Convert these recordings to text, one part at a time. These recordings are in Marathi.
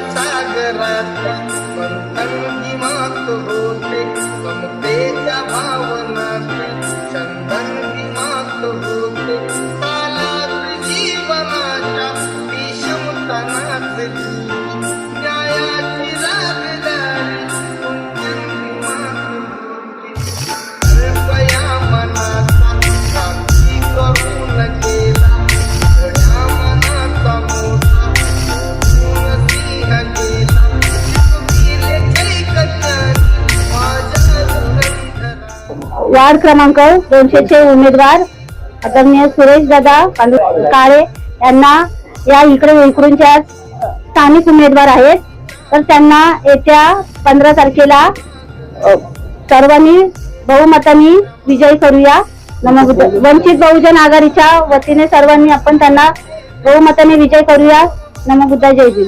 सागरात मंथन मात होते. समतेच्या भावना वार्ड क्रमांक दोनशे चे उमेदवार आदरणीय सुरेश दादा काळे यांना या इकडे इकडूनच्या स्थानिक उमेदवार आहेत. तर त्यांना येत्या पंधरा तारखेला सर्वांनी बहुमतानी विजयी करूया. नमो वंचित बहुजन आघाडीच्या वतीने सर्वांनी आपण त्यांना बहुमताने विजय करूया. नमो बुद्धा जय भीम.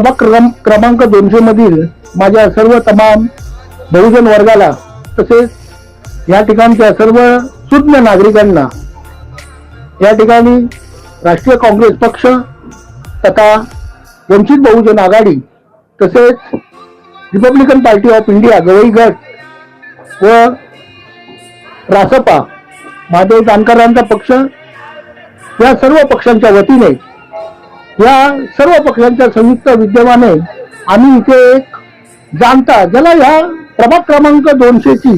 प्रभाग क्रम- क्रमांक दोनशे मधील माझ्या सर्व तमाम बहुजन वर्गाला तसेच या ठिकाणच्या सर्व सुज्ञ नागरिकांना या ठिकाणी राष्ट्रीय काँग्रेस पक्ष तथा वंचित बहुजन आघाडी तसेच Republican Party of India Gavai गट व रासपा महादेव जानकरांचा पक्ष या सर्व पक्षांच्या वतीने या सर्व पक्षांच्या संयुक्त विद्यमाने आम्ही इथे एक जाणता ज्याला ह्या प्रभाग क्रमांक दोनशेची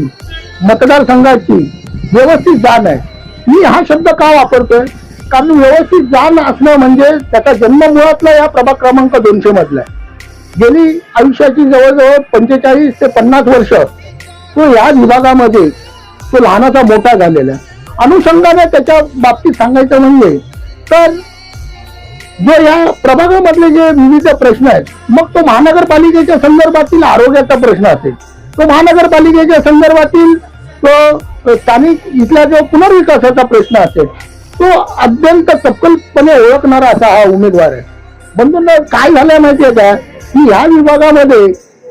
मतदारसंघाची व्यवस्थित जाण आहे. मी हा शब्द का वापरतोय? कारण व्यवस्थित जाण असणं म्हणजे त्याचा जन्म मुळातला या प्रभाग क्रमांक दोनशे मधला आहे. गेली आयुष्याची जवळजवळ पंचेचाळीस ते पन्नास वर्ष तो या विभागामध्ये तो लहानाचा मोठा झालेला आहे. अनुषंगाने त्याच्या बाबतीत सांगायचं म्हणजे तर जो या प्रभागामधले जे विविध प्रश्न आहेत मग तो महानगरपालिकेच्या संदर्भातील आरोग्याचा प्रश्न असेल. तो महानगरपालिकेच्या संदर्भातील तो स्थानिक इथला जो पुनर्विकासाचा प्रश्न असेल तो अत्यंत चपकलपणे ओळखणारा असा हा उमेदवार आहे. बंधूंना काय झालं माहितीये का? की या विभागामध्ये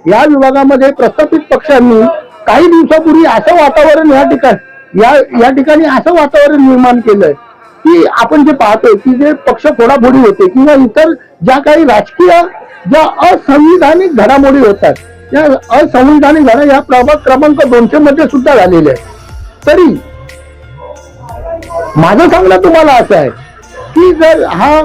या विभागामध्ये प्रस्थापित पक्षांनी काही दिवसापूर्वी असं वातावरण या ठिकाणी या या ठिकाणी असं वातावरण निर्माण केलंय की आपण जे पाहतोय की जे पक्ष फोडाफोडी होते किंवा इतर ज्या काही राजकीय ज्या असंविधानिक घडामोडी होतात या असंविधानिक घडा या प्रभाग क्रमांक दोनशे मध्ये सुद्धा झालेल्या आहेत. तरी माझं सांगणं तुम्हाला असं आहे की जर हा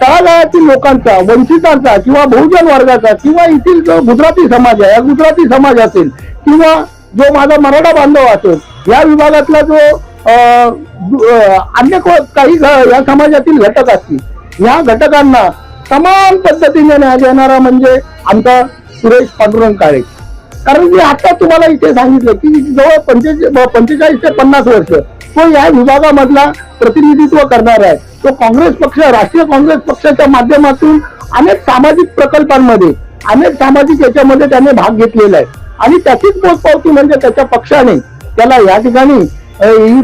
तळागाळातील लोकांचा वंचितांचा किंवा बहुजन वर्गाचा किंवा येथील जो गुजराती समाज आहे या गुजराती समाज असेल किंवा जो माझा मराठा बांधव असेल या विभागातला जो अन्य को- काही या समाजातील घटक असतील. या घटकांना समान पद्धतीने न्याय देणारा म्हणजे आमचा सुरेश पांडुरंग काळे कारण मी आता तुम्हाला इथे सांगितलं की जवळ पंचे पंचेचाळीस ते पन्नास वर्ष तो या विभागामधला प्रतिनिधित्व करणार आहे. तो काँग्रेस पक्ष राष्ट्रीय काँग्रेस पक्षाच्या माध्यमातून अनेक सामाजिक प्रकल्पांमध्ये अनेक सामाजिक याच्यामध्ये त्याने भाग घेतलेला आहे. आणि त्याचीच पोचपावती म्हणजे त्याच्या पक्षाने त्याला या ठिकाणी ही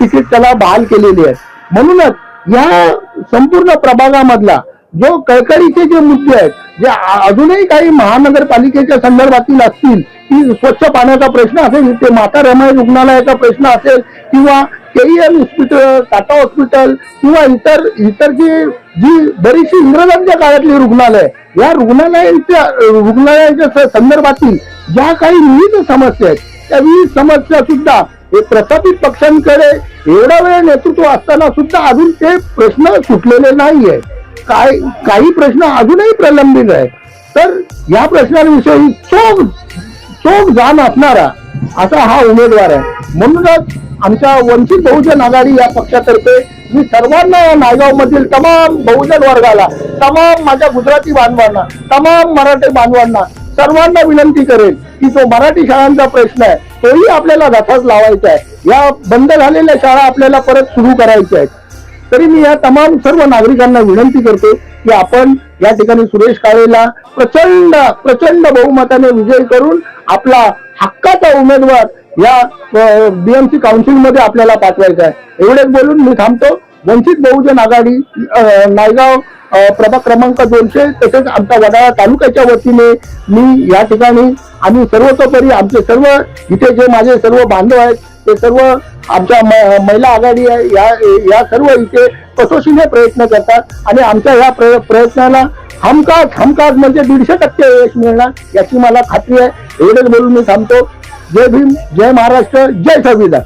तिकीट त्याला बहाल केलेली आहे. म्हणूनच या संपूर्ण प्रभागामधला जो कळकळीचे जे मुद्दे आहेत जे अजूनही काही महानगरपालिकेच्या संदर्भातील असतील की स्वच्छ पाण्याचा प्रश्न असेल ते माता रमाई रुग्णालयाचा प्रश्न असेल किंवा केईएम हॉस्पिटल टाटा हॉस्पिटल किंवा इतर इतर जी जी बरीचशी इंग्रजांच्या काळातली रुग्णालय या रुग्णालयांच्या रुग्णालयांच्या संदर्भातील ज्या काही विविध समस्या आहेत त्या विविध समस्या सुद्धा हे प्रस्थापित पक्षांकडे एवढा वेळ नेतृत्व असताना सुद्धा अजून ते प्रश्न सुटलेले नाहीये. काय काही प्रश्न अजूनही प्रलंबित आहेत. तर या प्रश्नांविषयी चोख चोख जाण असणारा असा हा उमेदवार आहे. म्हणूनच आमच्या वंचित बहुजन आघाडी या पक्षातर्फे मी सर्वांना या नायगाव मधील तमाम बहुजन वर्गाला तमाम माझ्या गुजराती बांधवांना तमाम मराठी बांधवांना सर्वांना विनंती करेल की तो मराठी शाळांचा प्रश्न आहे. तोही आपल्याला रथात लावायचा आहे या बंद झालेल्या शाळा आपल्याला परत सुरू करायच्या आहेत तरी मी या तमाम सर्व नागरिकांना विनंती करतो की आपण या ठिकाणी सुरेश काळेला प्रचंड प्रचंड बहुमताने विजय करून आपला हक्काचा उमेदवार या बीएमसी काउन्सिलमध्ये आपल्याला पाठवायचा आहे एवढेच बोलून मी थांबतो. वंचित बहुजन आघाडी नायगाव प्रभाग क्रमांक दोनशे तसेच आमच्या वडाळा तालुक्याच्या वतीने मी या ठिकाणी आम्ही सर्वतोपरी आमचे सर्व इथे जे माझे सर्व बांधव आहेत ते सर्व आमच्या म- महिला आघाडी आहे या या सर्व इथे कसोशीने प्रयत्न करतात आणि आमच्या या प्रय- प्रयत्नाला हमखास हमखास म्हणजे दीडशे टक्के यश मिळणार याची मला खात्री आहे. एवढेच बोलून मी थांबतो. जय भीम जय महाराष्ट्र जय संविधान.